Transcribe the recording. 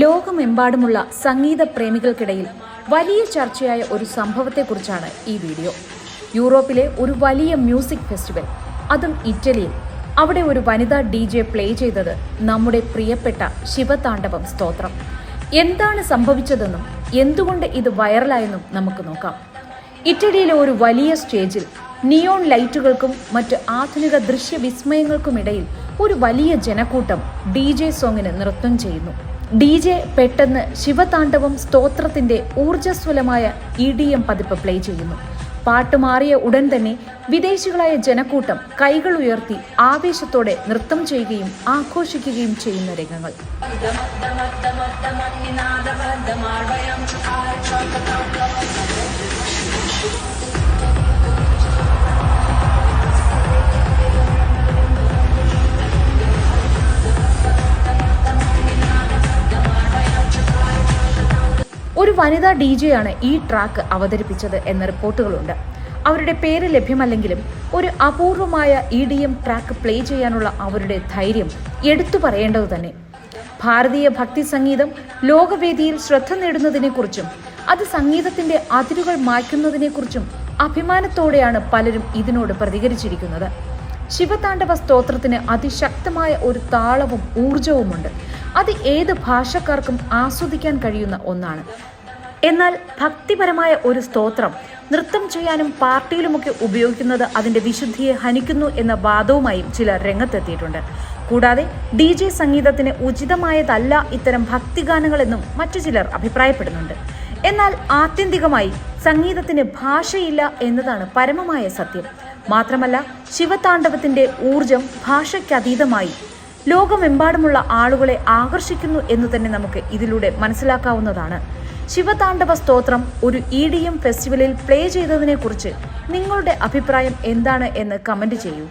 ലോകമെമ്പാടുമുള്ള സംഗീത പ്രേമികൾക്കിടയിൽ വലിയ ചർച്ചയായ ഒരു സംഭവത്തെക്കുറിച്ചാണ് ഈ വീഡിയോ. യൂറോപ്പിലെ ഒരു വലിയ മ്യൂസിക് ഫെസ്റ്റിവൽ അതും ഇറ്റലിയിൽ. അവിടെ ഒരു വനിതാ ഡി ജെ പ്ലേ ചെയ്തത് നമ്മുടെ പ്രിയപ്പെട്ട ശിവതാണ്ഡവം സ്തോത്രം. എന്താണ് സംഭവിച്ചതെന്നും എന്തുകൊണ്ട് ഇത് വൈറലായെന്നും നമുക്ക് നോക്കാം. ഇറ്റലിയിലെ ഒരു വലിയ സ്റ്റേജിൽ നിയോൺ ലൈറ്റുകൾക്കും മറ്റ് ആധുനിക ദൃശ്യവിസ്മയങ്ങൾക്കുമിടയിൽ ഒരു വലിയ ജനക്കൂട്ടം ഡി ജെ സോങ്ങിന് നൃത്തം ചെയ്യുന്നു. ഡി ജെ പെട്ടെന്ന് ശിവതാണ്ഡവം സ്തോത്രത്തിന്റെ ഊർജസ്വലമായ ഇ ഡി എം പതിപ്പ് പ്ലേ ചെയ്യുന്നു. പാട്ട് മാറിയ ഉടൻ തന്നെ വിദേശികളായ ജനക്കൂട്ടം കൈകൾ ഉയർത്തി ആവേശത്തോടെ നൃത്തം ചെയ്യുകയും ആഘോഷിക്കുകയും ചെയ്യുന്ന രംഗങ്ങൾ. ഒരു വനിതാ ഡി ആണ് ഈ ട്രാക്ക് അവതരിപ്പിച്ചത് എന്ന റിപ്പോർട്ടുകളുണ്ട്. അവരുടെ പേര് ലഭ്യമല്ലെങ്കിലും ഒരു അപൂർവമായ E D M track play ചെയ്യാനുള്ള അവരുടെ ധൈര്യം എടുത്തു പറയേണ്ടത് തന്നെ. ഭാരതീയ ഭക്തി സംഗീതം ലോകവേദിയിൽ ശ്രദ്ധ നേടുന്നതിനെക്കുറിച്ചും അത് സംഗീതത്തിന്റെ അതിരുകൾ മായ്ക്കുന്നതിനെക്കുറിച്ചും അഭിമാനത്തോടെയാണ് പലരും ഇതിനോട് പ്രതികരിച്ചിരിക്കുന്നത്. ശിവതാണ്ഡവ സ്തോത്രത്തിന് അതിശക്തമായ ഒരു താളവും ഊർജവുമുണ്ട്. അത് ഏത് ഭാഷക്കാർക്കും ആസ്വദിക്കാൻ കഴിയുന്ന ഒന്നാണ്. എന്നാൽ ഭക്തിപരമായ ഒരു സ്തോത്രം നൃത്തം ചെയ്യാനും പാർട്ടിയിലുമൊക്കെ ഉപയോഗിക്കുന്നത് അതിന്റെ വിശുദ്ധിയെ ഹനിക്കുന്നു എന്ന വാദവുമായും ചിലർ രംഗത്തെത്തിയിട്ടുണ്ട്. കൂടാതെ ഡി ജെ സംഗീതത്തിന് ഉചിതമായതല്ല ഇത്തരം ഭക്തിഗാനങ്ങളെന്നും മറ്റു ചിലർ അഭിപ്രായപ്പെടുന്നുണ്ട്. എന്നാൽ ആത്യന്തികമായി സംഗീതത്തിന് ഭാഷയില്ല എന്നതാണ് പരമമായ സത്യം. മാത്രമല്ല ശിവതാണ്ഡവത്തിന്റെ ഊർജം ഭാഷയ്ക്കതീതമായി ലോകമെമ്പാടുമുള്ള ആളുകളെ ആകർഷിക്കുന്നു എന്ന് തന്നെ നമുക്ക് ഇതിലൂടെ മനസ്സിലാക്കാവുന്നതാണ്. ശിവതാണ്ഡവ സ്തോത്രം ഒരു ഇ ഡി എം ഫെസ്റ്റിവലിൽ പ്ലേ ചെയ്തതിനെക്കുറിച്ച് നിങ്ങളുടെ അഭിപ്രായം എന്താണ് എന്ന് കമന്റ് ചെയ്യൂ.